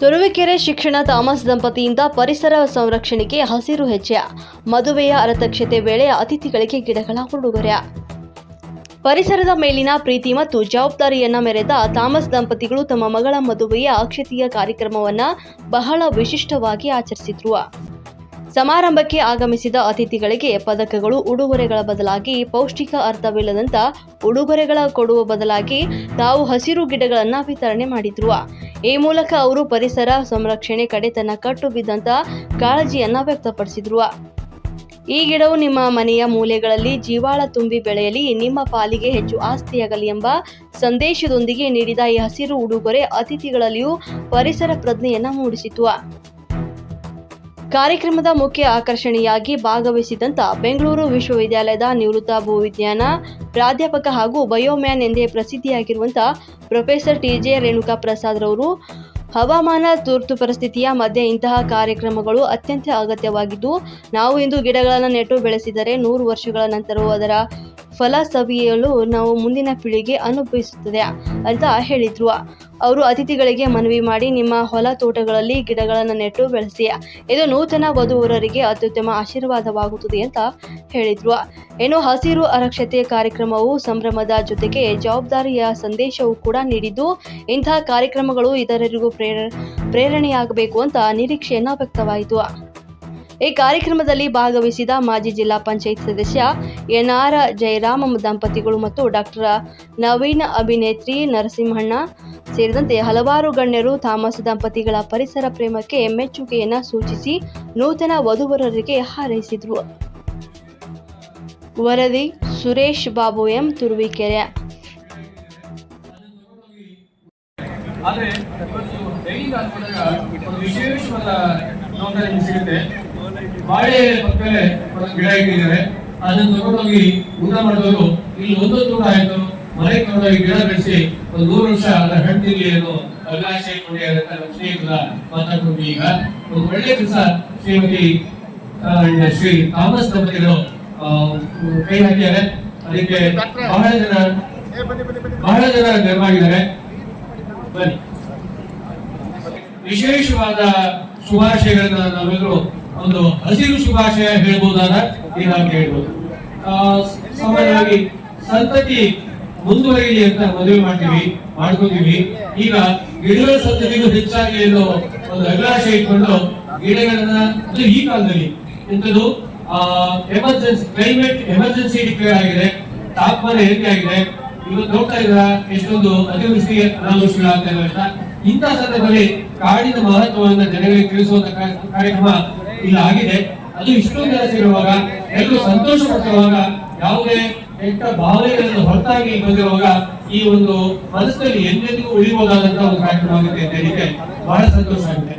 ತುರುವೇಕೆರೆ ಶಿಕ್ಷಣ ಥಾಮಸ್ ದಂಪತಿಯಿಂದ ಪರಿಸರ ಸಂರಕ್ಷಣೆಗೆ ಹಸಿರು ಹೆಜ್ಜೆ. ಮದುವೆಯ ಅರತಕ್ಷತೆ ವೇಳೆ ಅತಿಥಿಗಳಿಗೆ ಗಿಡಗಳ ಉಡುಗೊರೆ. ಪರಿಸರದ ಮೇಲಿನ ಪ್ರೀತಿ ಮತ್ತು ಜವಾಬ್ದಾರಿಯನ್ನ ಮೆರೆದ ಥಾಮಸ್ ದಂಪತಿಗಳು ತಮ್ಮ ಮಗಳ ಮದುವೆಯ ಅಕ್ಷತೀಯ ಕಾರ್ಯಕ್ರಮವನ್ನ ಬಹಳ ವಿಶಿಷ್ಟವಾಗಿ ಆಚರಿಸಿದ್ರು. ಸಮಾರಂಭಕ್ಕೆ ಆಗಮಿಸಿದ ಅತಿಥಿಗಳಿಗೆ ಪದಕಗಳು, ಉಡುಗೊರೆಗಳ ಬದಲಾಗಿ ಪೌಷ್ಟಿಕ ಅರ್ಥವಿಲ್ಲದಂತ ಉಡುಗೊರೆಗಳ ಕೊಡುವ ಬದಲಾಗಿ ತಾವು ಹಸಿರು ಗಿಡಗಳನ್ನು ವಿತರಣೆ ಮಾಡಿದ್ರು. ಈ ಮೂಲಕ ಅವರು ಪರಿಸರ ಸಂರಕ್ಷಣೆ ಕಡೆ ತನ್ನ ಕಟ್ಟು ಬಿದ್ದಂತ ಕಾಳಜಿಯನ್ನ ವ್ಯಕ್ತಪಡಿಸಿದ್ರು. ಈ ಗಿಡವು ನಿಮ್ಮ ಮನೆಯ ಮೂಲೆಗಳಲ್ಲಿ ಜೀವಾಳ ತುಂಬಿ ಬೆಳೆಯಲಿ, ನಿಮ್ಮ ಪಾಲಿಗೆ ಹೆಚ್ಚು ಆಸ್ತಿಯಾಗಲಿ ಎಂಬ ಸಂದೇಶದೊಂದಿಗೆ ನೀಡಿದ ಈ ಹಸಿರು ಉಡುಗೊರೆ ಅತಿಥಿಗಳಲ್ಲಿಯೂ ಪರಿಸರ ಪ್ರಜ್ಞೆಯನ್ನ ಮೂಡಿಸಿತು ಕಾರ್ಯಕ್ರಮದ ಮುಖ್ಯ ಆಕರ್ಷಣೆಯಾಗಿ ಭಾಗವಹಿಸಿದಂತ ಬೆಂಗಳೂರು ವಿಶ್ವವಿದ್ಯಾಲಯದ ನಿವೃತ್ತ ಭೂವಿಜ್ಞಾನ ಪ್ರಾಧ್ಯಾಪಕ ಹಾಗೂ ಬಯೋಮ್ಯಾನ್ ಎಂದೇ ಪ್ರಸಿದ್ಧಿಯಾಗಿರುವಂತ professor T J Renuka Prasad ರವರು ಹವಾಮಾನ ತುರ್ತು ಪರಿಸ್ಥಿತಿಯ ಮಧ್ಯೆ ಇಂತಹ ಕಾರ್ಯಕ್ರಮಗಳು ಅತ್ಯಂತ ಅಗತ್ಯವಾಗಿದ್ದು, ನಾವು ಇಂದು ಗಿಡಗಳನ್ನು ನೆಟ್ಟು ಬೆಳೆಸಿದರೆ ನೂರು ವರ್ಷಗಳ ನಂತರವೂ ಅದರ ಫಲ ಸವಿಯಲು ನಾವು ಮುಂದಿನ ಪೀಳಿಗೆ ಅನುಭವಿಸುತ್ತದೆ ಅಂತ ಹೇಳಿದ್ರು. ಅವರು ಅತಿಥಿಗಳಿಗೆ ಮನವಿ ಮಾಡಿ, ನಿಮ್ಮ ಹೊಲ ತೋಟಗಳಲ್ಲಿ ಗಿಡಗಳನ್ನು ನೆಟ್ಟು ಬೆಳೆಸಿ, ಇದು ನೂತನ ವಧುವರರಿಗೆ ಅತ್ಯುತ್ತಮ ಆಶೀರ್ವಾದವಾಗುತ್ತದೆ ಅಂತ ಹೇಳಿದ್ರು. ಏನು ಹಸಿರು ಅರಕ್ಷತೆ ಕಾರ್ಯಕ್ರಮವು ಸಂಭ್ರಮದ ಜೊತೆಗೆ ಜವಾಬ್ದಾರಿಯ ಸಂದೇಶವೂ ಕೂಡ ನೀಡಿದ್ದು ಇಂತಹ ಕಾರ್ಯಕ್ರಮಗಳು ಇತರರಿಗೂ ಪ್ರೇರ, ಪ್ರೇರಣೆಯಾಗಬೇಕು ಅಂತ ನಿರೀಕ್ಷೆಯನ್ನ ವ್ಯಕ್ತವಾಯಿತು. ಈ ಕಾರ್ಯಕ್ರಮದಲ್ಲಿ ಭಾಗವಹಿಸಿದ ಮಾಜಿ ಜಿಲ್ಲಾ ಪಂಚಾಯತ್ ಸದಸ್ಯ ಎನ್ಆರ್ ಜಯರಾಮ ದಂಪತಿಗಳು ಮತ್ತು ಡಾಕ್ಟರ್ ನವೀನ ಅಭಿನೇತ್ರಿ ನರಸಿಂಹಣ್ಣ ಸೇರಿದಂತೆ ಹಲವಾರು ಗಣ್ಯರು ಥಾಮಸ್ ದಂಪತಿಗಳ ಪರಿಸರ ಪ್ರೇಮಕ್ಕೆ ಮೆಚ್ಚುಗೆಯನ್ನು ಸೂಚಿಸಿ ನೂತನ ವಧುವರರಿಗೆ ಹಾರೈಸಿದರು. ವರದಿ ಸುರೇಶ್ ಬಾಬು ಎಂ ತುರುವಿಕೆರೆ. ಆದರೆ ಇವತ್ತು ಒಂದು ವಿಶೇಷವಾದ ನೋಂದಣಿ ಸಿಗುತ್ತೆ. ಬಾಳೆ ಪಕ್ಕದಲ್ಲೇ ಗಿಡ ಇಟ್ಟಿದ್ದಾರೆ. ಅದನ್ನು ತಗೊಂಡೋಗಿ ಊಟ ಮಾಡಿದವರು ಇಲ್ಲಿ ಒಂದು ತೂಟ ಆಯ್ತು. ಮನೆ ತಗೊಂಡೋಗಿ ಗಿಡ ಬೆಳೆಸಿ ಒಂದು ನೂರು ವರ್ಷ ಅದರ ಹಣ್ಣು ತಿನ್ಲಿ ಅನ್ನೋ ಅಭಿಲಾಷ ಇಟ್ಕೊಂಡಿದ್ದಾರೆ ನಮ್ಮ ಸ್ನೇಹಿತರ ಮಾತಾಡ್ಕೊಂಡು ಈಗ ಒಂದು ಒಳ್ಳೆ ಕೆಲಸ ಶ್ರೀಮತಿ ಶ್ರೀ ಥಾಮಸ್ ದಂಪತಿಗಳು ಕೈ ಹಾಕಿದ್ದಾರೆ. ಅದಕ್ಕೆ ಬಹಳ ಜನ ಬಹಳ ಜನ ನೆರವಾಗಿದ್ದಾರೆ. ಬನ್ನಿ. ವಿಶೇಷವಾದ ಶುಭಾಶಯಗಳನ್ನ ನಾವೆಲ್ಲರೂ ಒಂದು ಹಸಿರು ಶುಭಾಶಯ ಹೇಳ್ಬೋದಾದ ಇದಾಗಿ ಹೇಳ್ಬೋದು. ಸಾಮಾನ್ಯವಾಗಿ ಸಂತತಿ ಮುಂದುವರಿಯಲಿ ಅಂತ ಮದುವೆ ಮಾಡ್ತೀವಿ, ಮಾಡ್ಕೊತೀವಿ. ಈಗ ಗಿಡಗಳ ಸಂತತಿಗೂ ಹೆಚ್ಚಾಗಿ ಅನ್ನೋ ಒಂದು ಅಭಿಲಾಷೆ ಇಟ್ಕೊಂಡು ಗಿಡಗಳನ್ನ, ಅದು ಈ ಕಾಲದಲ್ಲಿ ಎಂಥದ್ದು ಎಮರ್ಜೆನ್ಸಿ ಕ್ಲೈಮೇಟ್ ಎಮರ್ಜೆನ್ಸಿ ಡಿಕ್ಲೇರ್ ಆಗಿದೆ. ತಾಪಮಾನ ಏರಿಕೆ ಆಗಿದೆ. ಇವತ್ತು ನೋಡ್ತಾ ಇದ್ರ ಎಷ್ಟೊಂದು ಅತಿವೃಷ್ಟಿ ಅನಾವೃಷ್ಟಿಗಳಾಗ್ತಾ ಇವೆ ಅಂತ. ಇಂತಹ ಸಂದರ್ಭದಲ್ಲಿ ಕಾಡಿನ ಮಹತ್ವವನ್ನು ಜನಗಳಿಗೆ ತಿಳಿಸುವಂತ ಕಾರ್ಯಕ್ರಮ ಇಲ್ಲ, ಆಗಿದೆ. ಅದು ಇಷ್ಟೊಂದು ಜನ ಸೇರುವಾಗ ಎಲ್ಲರೂ ಸಂತೋಷ ಪಡ್ತಿರುವಾಗ ಯಾವುದೇ ಕೆಟ್ಟ ಭಾವನೆಗಳನ್ನು ಹೊರತಾಗಿ ಬಂದಿರುವಾಗ ಈ ಒಂದು ಮನಸ್ಸಿನಲ್ಲಿ ಎಂದೆಂದಿಗೂ ಉಳಿಬಹುದಾದಂತಹ ಒಂದು ಕಾರ್ಯಕ್ರಮ ಆಗುತ್ತೆ ಅಂತ ಹೇಳಿಕೆ ಬಹಳ ಸಂತೋಷ ಆಗಿದೆ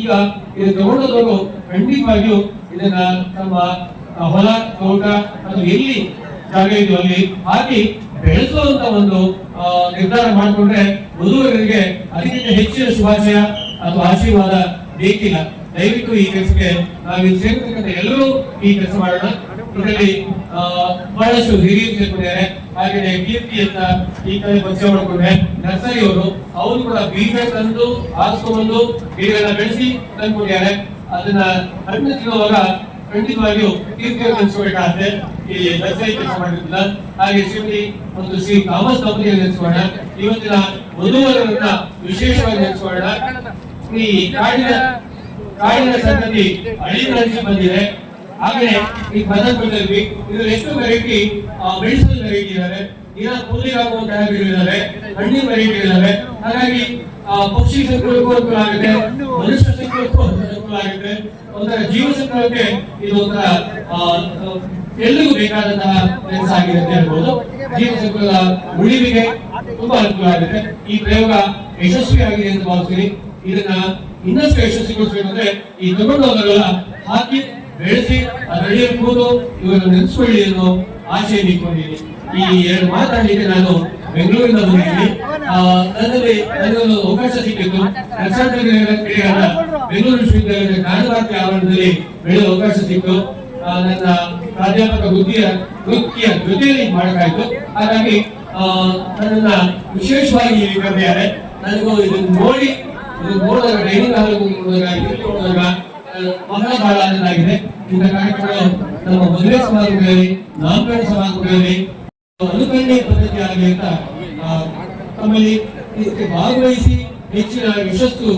ಈಗ ಇದು ತಗೊಂಡವರು ಖಂಡಿತವಾಗಿಯೂ ಇದನ್ನ ತಮ್ಮ ಹೊಲ, ತೋಟ ಅಥವಾ ಎಲ್ಲಿ ಜಾಗ ಇದೆಯೋ ಅಲ್ಲಿ ಹಾಕಿ ಬೆಳೆಸುವಂತ ಒಂದು ನಿರ್ಧಾರ ಮಾಡಿಕೊಂಡ್ರೆ ವಧುವರರಿಗೆ ಅದಕ್ಕಿಂತ ಹೆಚ್ಚಿನ ಶುಭಾಶಯ ಅಥವಾ ಆಶೀರ್ವಾದ ಬೇಕಿಲ್ಲ. ದಯವಿಟ್ಟು ಈ ಕೆಲಸಕ್ಕೆ ನಾವು ಇಲ್ಲಿ ಸೇರ್ತಕ್ಕಂಥ ಎಲ್ಲರೂ ಈ ಕೆಲಸ ಮಾಡೋಣ. ಇದರಲ್ಲಿ ಬಹಳಷ್ಟು ಹಿರಿಯರು ಸೇರ್ಕೊಂಡಿದ್ದಾರೆ. ಹಾಗೆ ಕೀರ್ತಿ ಅಂತ ಈ ಕಡೆ ಪರಿಚಯ ಮಾಡಿಕೊಂಡ್ರೆ ನರ್ಸರಿ ಅವರು ಅವರು ಕೂಡ ಬೀಜ ತಂದು ಹಾಸ್ಕೊಂಡ್ಬಂದು ಗಿಡಗಳನ್ನ ಬೆಳೆಸಿ ತಂದ್ಕೊಂಡಿದ್ದಾರೆ ಅದನ್ನ ಹಣ್ಣು ತಿನ್ನುವಾಗ ಖಂಡಿತವಾಗಿಯೂ ಕೀರ್ತಿ ನೆನೆಸ್ಬೇಕಾಗತ್ತೆ ಈ ನರ್ಸರಿ ಕೆಲಸ ಮಾಡಿದ್ರಿಂದ. ಹಾಗೆ ಶ್ರೀಮತಿ ಒಂದು ಶ್ರೀ ಥಾಮಸ್ ದಂಪತಿಯನ್ನು ನೆನೆಸ್ಕೋಣ ಇವತ್ತಿನ ವಧುವರನ್ನ ವಿಶೇಷವಾಗಿ ನೆನೆಸ್ಕೊಳ್ಳೋಣ. ಈ ಕಾಡಿನ ಸಂತತಿ ಅಳಿಮಳಿಸಿ ಬಂದಿದೆ. ಹಾಗೆ ಈ ಪದ ಇದು ಎಷ್ಟು ವೆರೈಟಿ ಮೆಡಿಸಲ್ ವೆರೈಟಿ ಇದಾವೆ ಈಗ ಕೂದಲಿಗಾಗುವಂತಹ ಇದಾವೆ ಹಣ್ಣಿನ ವೆರೈಟಿ ಇದಾವೆ ಹಾಗಾಗಿ ಪಕ್ಷಿ ಸಂಕುಲಕ್ಕೂ ಅನುಕೂಲ ಆಗುತ್ತೆ, ಮನುಷ್ಯ ಸಂಕುಲಕ್ಕೂ ಅನುಕೂಲ ಆಗುತ್ತೆ. ಒಂಥರ ಜೀವ ಸಂಕುಲಕ್ಕೆ ಇದು ಒಂಥರ ಎಲ್ಲಿಗೂ ಬೇಕಾದಂತಹ ಕೆಲಸ ಆಗಿದೆ ಅಂತ ಹೇಳ್ಬೋದು ಜೀವ ಸಂಕುಲದ ಉಳಿವಿಗೆ ತುಂಬಾ ಅನುಕೂಲ ಆಗುತ್ತೆ. ಈ ಪ್ರಯೋಗ ಯಶಸ್ವಿ ಆಗಿದೆ ಅಂತ ಭಾವಿಸ್ತೀನಿ. ಇದನ್ನ ಇನ್ನಷ್ಟು ಯಶಸ್ವಿಗೊಳಿಸಬೇಕಂದ್ರೆ ಈ ತಗೊಂಡೋದಲ್ಲ ಹಾಕಿ ಬೆಳೆಸಿ ಅದರಲ್ಲಿ ಕೂದು ಇವರು ನೆನೆಸ್ಕೊಳ್ಳಿ ಅನ್ನೋ ಆಶಯ ಇಟ್ಕೊಂಡಿದ್ದೀನಿ ಈ ಎರಡು ಮಾತಾಡಲಿಕ್ಕೆ ನಾನು ಬೆಂಗಳೂರಿಂದ ಬಂದಿದ್ದೀನಿ. ನನ್ನಲ್ಲಿ ನನಗೊಂದು ಅವಕಾಶ ಸಿಕ್ಕಿತ್ತು. ಲಕ್ಷಾಂತರ ಕ್ರೀಡೆಗಳ ಬೆಂಗಳೂರು ವಿಶ್ವವಿದ್ಯಾಲಯದ ಜ್ಞಾನಭಾರತಿ ಆವರಣದಲ್ಲಿ ಬೆಳೆಯುವ ಅವಕಾಶ ಸಿಕ್ತು ನನ್ನ ಪ್ರಾಧ್ಯಾಪಕ ವೃತ್ತಿಯ ವೃತ್ತಿಯ ಜೊತೆಯಲ್ಲಿ ಮಾಡಬೇಕಾಯ್ತು ಹಾಗಾಗಿ ಆ, ನನ್ನನ್ನ ವಿಶೇಷವಾಗಿ ಕರೆದಿದ್ದಾರೆ. ನನಗೂ ಇದನ್ನು ನೋಡಿ ನೋಡಿದಾಗ ಡೈನಿಂಗ್ ಹಾಲ್ ನೋಡಿದಾಗ ಇಲ್ಲಿ ನೋಡಿದಾಗ ಬಹಳ ಬಹಳ ಆನಂದಾಗಿದೆ ಇಂಥ ಕಾರ್ಯಕ್ರಮಗಳು ನಮ್ಮ ಮದುವೆ ಸಮಾರಂಭಗಳಲ್ಲಿ, ನಾಮಕರಣ ಸಮಾರಂಭಗಳಲ್ಲಿ ಅನುಕರಣೀಯ ಪದ್ಧತಿ ಆಗಲಿ ಅಂತ ತಮ್ಮಲ್ಲಿ ಭಾಗವಹಿಸಿ ಹೆಚ್ಚಿನ ಯಶಸ್ಸು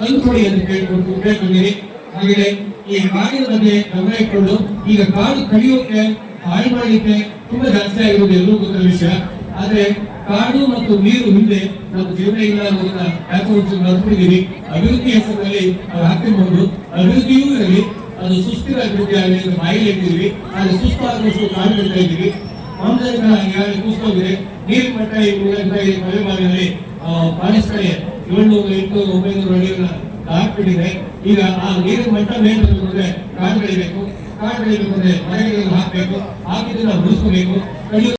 ತಂದುಕೊಡಿ ಅಂತ ಕೇಳ್ಕೊಂಡು ಕೇಳ್ಕೊಂಡಿರಿ ಹಾಗೆಯೇ ಈ ಹಾಡಿನ ಬಗ್ಗೆ ಗಮನ ಇಟ್ಕೊಂಡು, ಈಗ ಕಾಡು ಕಡಿಯೋಕೆ ಹಾಳು ಮಾಡಲಿಕ್ಕೆ ತುಂಬಾ ಜಾಸ್ತಿ ಆಗಿರೋದು ಎಲ್ಲರೂ ಗೊತ್ತಿರೋ ವಿಷಯ. ಆದ್ರೆ ಕಾಡು ಮತ್ತು ನೀರು ಹಿಂದೆ ನಮ್ಮ ಜೀವನ ಇಲ್ಲ ಅನ್ನೋದನ್ನ ಯಾಕೋ ನಡ್ಕೊಂಡಿದ್ದೀವಿ ಅಭಿವೃದ್ಧಿ ಹೆಸರಿನಲ್ಲಿ ಹಾಕಿಬಹುದು ಅಭಿವೃದ್ಧಿಯೂ ಇರಲಿ, ಅದು ಸುಸ್ಥಿರ ಅಭಿವೃದ್ಧಿ ಆಗಲಿ ಅಂತ ಬಾಯಿಲಿ ಇಟ್ಟಿದ್ದೀವಿ ಆದ್ರೆ ಸುಸ್ಥಾದಷ್ಟು ಕಾಡು ಬಿಡ್ತಾ ಇದ್ದೀವಿ. ಆಮ್ಲಜನಕ ಈಗಾಗಲೇ ಕೂಸ್ಕೊಂಡಿದೆ ನೀರು ಮಟ್ಟ ಮಳೆ ಮಾಡಿದಲ್ಲಿ ಪಾಲಿಸ್ತಾರೆ ಏಳ್ನೂರು, ಎಂಟುನೂರು, ಒಂಬೈನೂರು ಅಡಿಗಳನ್ನ ಹಾಕ್ಬಿಟ್ಟಿದೆ ಈಗ ಆ ನೀರಿನ ಮಟ್ಟ ಮೇಲೆ ಬಂದ್ರೆ ಕಾಡು ಬೆಳಿಬೇಕು. ಕಾಡು ಬೆಳಿಬೇಕು ಅಂದ್ರೆ ಮರಗಳನ್ನು ಹಾಕಬೇಕು. ಹಾಕಿದ್ದನ್ನ ಉಳಿಸ್ಕೋಬೇಕು.